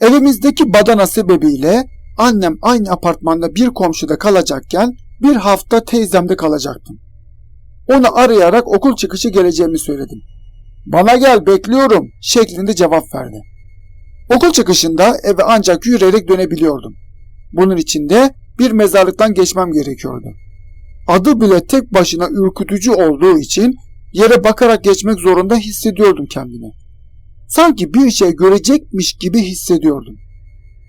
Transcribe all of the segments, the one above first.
Evimizdeki badana sebebiyle annem aynı apartmanda bir komşuda kalacakken bir hafta teyzemde kalacaktım. Onu arayarak okul çıkışı geleceğimi söyledim. Bana gel bekliyorum şeklinde cevap verdi. Okul çıkışında eve ancak yürüyerek dönebiliyordum. Bunun için de bir mezarlıktan geçmem gerekiyordu. Adı bile tek başına ürkütücü olduğu için yere bakarak geçmek zorunda hissediyordum kendimi. Sanki bir şey görecekmiş gibi hissediyordum.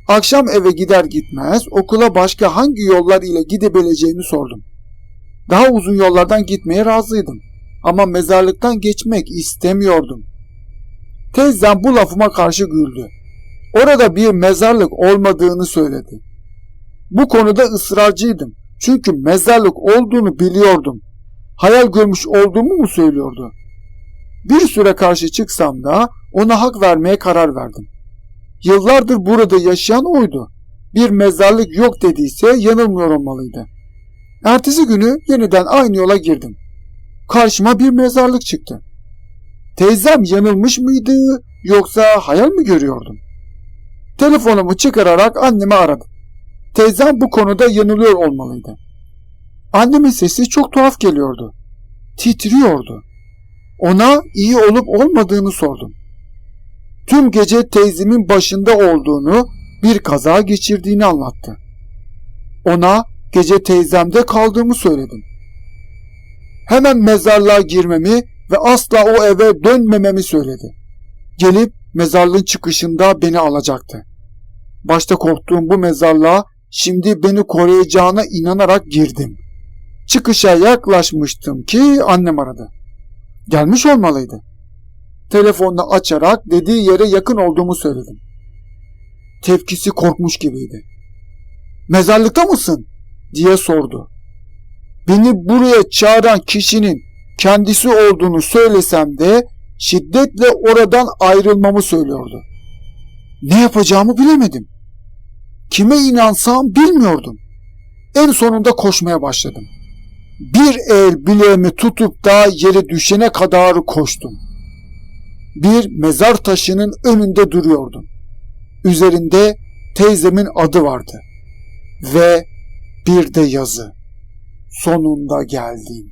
Akşam eve gider gitmez okula başka hangi yollar ile gidebileceğimi sordum. Daha uzun yollardan gitmeye razıydım ama mezarlıktan geçmek istemiyordum. Teyzem bu lafıma karşı güldü. Orada bir mezarlık olmadığını söyledi. Bu konuda ısrarcıydım. Çünkü mezarlık olduğunu biliyordum. Hayal görmüş olduğumu mu söylüyordu? Bir süre karşı çıksam da ona hak vermeye karar verdim. Yıllardır burada yaşayan oydu. Bir mezarlık yok dediyse yanılmıyor olmalıydı. Ertesi günü yeniden aynı yola girdim. Karşıma bir mezarlık çıktı. Teyzem yanılmış mıydı yoksa hayal mi görüyordum? Telefonumu çıkararak annemi aradım. Teyzem bu konuda yanılıyor olmalıydı. Annemin sesi çok tuhaf geliyordu. Titriyordu. Ona iyi olup olmadığını sordum. Tüm gece teyzemin başında olduğunu, bir kaza geçirdiğini anlattı. Ona gece teyzemde kaldığımı söyledim. Hemen mezarlığa girmemi ve asla o eve dönmememi söyledi. Gelip mezarlığın çıkışında beni alacaktı. Başta korktuğum bu mezarlığa şimdi beni koruyacağına inanarak girdim. Çıkışa yaklaşmıştım ki annem aradı. Gelmiş olmalıydı. Telefonunu açarak dediği yere yakın olduğumu söyledim. Tepkisi korkmuş gibiydi. Mezarlıkta mısın? diye sordu. Beni buraya çağıran kişinin kendisi olduğunu söylesem de şiddetle oradan ayrılmamı söylüyordu. Ne yapacağımı bilemedim. Kime inansam bilmiyordum. En sonunda koşmaya başladım. Bir el bileğimi tutup da yere düşene kadar koştum. Bir mezar taşının önünde duruyordum. Üzerinde teyzemin adı vardı. Ve bir de yazı. Sonunda geldim.